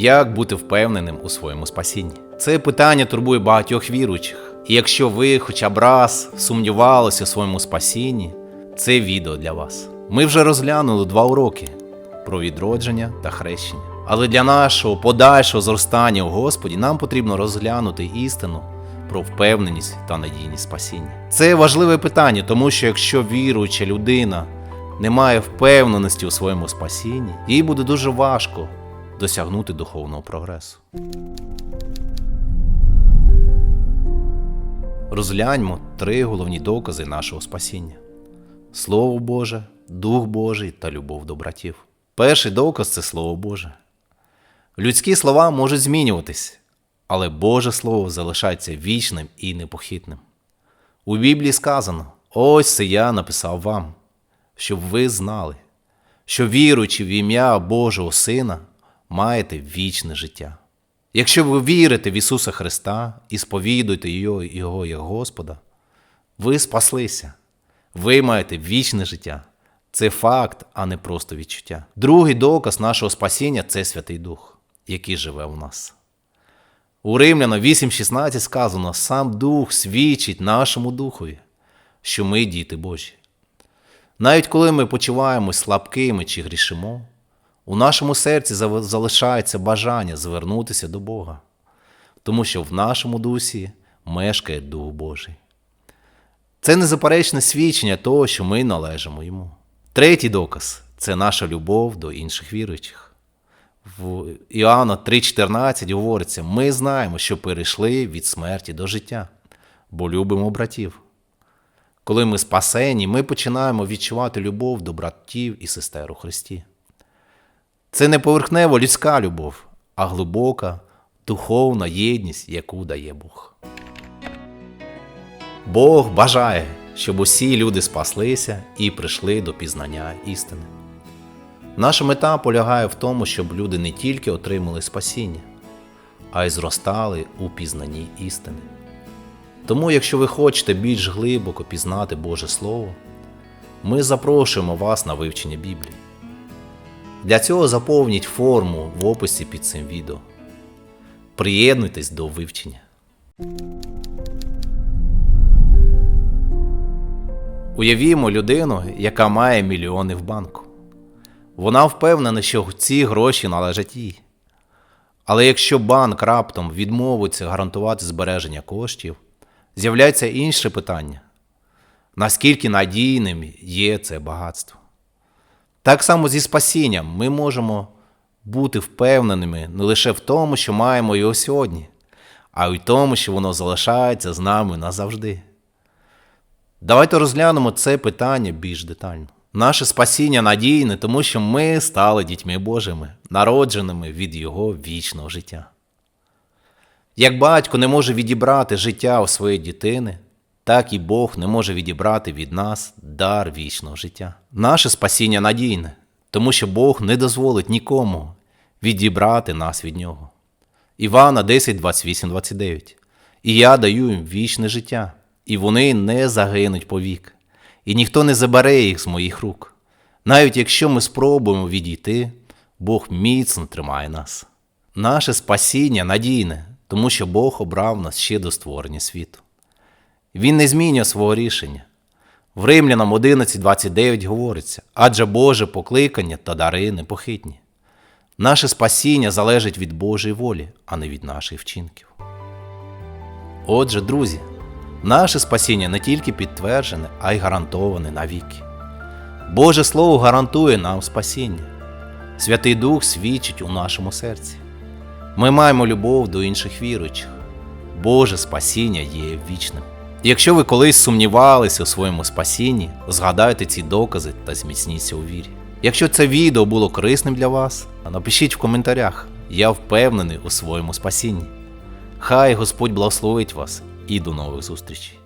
Як бути впевненим у своєму спасінні? Це питання турбує багатьох віруючих. І якщо ви хоча б раз сумнівалися у своєму спасінні, це відео для вас. Ми вже розглянули два уроки про відродження та хрещення. Але для нашого подальшого зростання у Господі нам потрібно розглянути істину про впевненість та надійність спасіння. Це важливе питання, тому що якщо віруюча людина не має впевненості у своєму спасінні, їй буде дуже важко досягнути духовного прогресу. Розгляньмо три головні докази нашого спасіння: Слово Боже, Дух Божий та любов до братів. Перший доказ це Слово Боже. Людські слова можуть змінюватись, але Боже Слово залишається вічним і непохитним. У Біблії сказано: ось це я написав вам, щоб ви знали, що віруючи в ім'я Божого Сина, маєте вічне життя. Якщо ви вірите в Ісуса Христа і сповідуєте Його, Його як Господа, ви спаслися, ви маєте вічне життя. Це факт, а не просто відчуття. Другий доказ нашого спасіння це Святий Дух, який живе в нас. У Римляна 8.16 сказано: сам Дух свідчить нашому Духові, що ми діти Божі. Навіть коли ми почуваємось слабкими чи грішимо, у нашому серці залишається бажання звернутися до Бога, тому що в нашому дусі мешкає Дух Божий. Це незаперечне свідчення того, що ми належимо йому. Третій доказ це наша любов до інших віруючих. В Іоанна 3,14 говориться: ми знаємо, що перейшли від смерті до життя, бо любимо братів. Коли ми спасені, ми починаємо відчувати любов до братів і сестер у Христі. Це не поверхнева людська любов, а глибока духовна єдність, яку дає Бог. Бог бажає, щоб усі люди спаслися і прийшли до пізнання істини. Наша мета полягає в тому, щоб люди не тільки отримали спасіння, а й зростали у пізнанні істини. Тому, якщо ви хочете більш глибоко пізнати Боже Слово, ми запрошуємо вас на вивчення Біблії. Для цього заповніть форму в описі під цим відео. Приєднуйтесь до вивчення. Уявімо людину, яка має мільйони в банку. Вона впевнена, що ці гроші належать їй. Але якщо банк раптом відмовиться гарантувати збереження коштів, з'являється інше питання: наскільки надійним є це багатство? Так само зі спасінням ми можемо бути впевненими не лише в тому, що маємо його сьогодні, а й в тому, що воно залишається з нами назавжди. Давайте розглянемо це питання більш детально. Наше спасіння надійне, тому що ми стали дітьми Божими, народженими від Його вічного життя. Як батько не може відібрати життя у своєї дитини, так і Бог не може відібрати від нас дар вічного життя. Наше спасіння надійне, тому що Бог не дозволить нікому відібрати нас від Нього. Івана 10, 28, 29. І я даю їм вічне життя, і вони не загинуть повік, і ніхто не забере їх з моїх рук. Навіть якщо ми спробуємо відійти, Бог міцно тримає нас. Наше спасіння надійне, тому що Бог обрав нас ще до створення світу. Він не змінює свого рішення. В Римлянам 11.29 говориться, адже Боже покликання та дари непохитні. Наше спасіння залежить від Божої волі, а не від наших вчинків. Отже, друзі, наше спасіння не тільки підтверджене, а й гарантоване навіки. Боже Слово гарантує нам спасіння. Святий Дух свідчить у нашому серці. Ми маємо любов до інших віруючих. Боже спасіння є вічним. Якщо ви колись сумнівалися у своєму спасінні, згадайте ці докази та зміцніться у вірі. Якщо це відео було корисним для вас, напишіть в коментарях. Я впевнений у своєму спасінні. Хай Господь благословить вас і до нових зустрічей!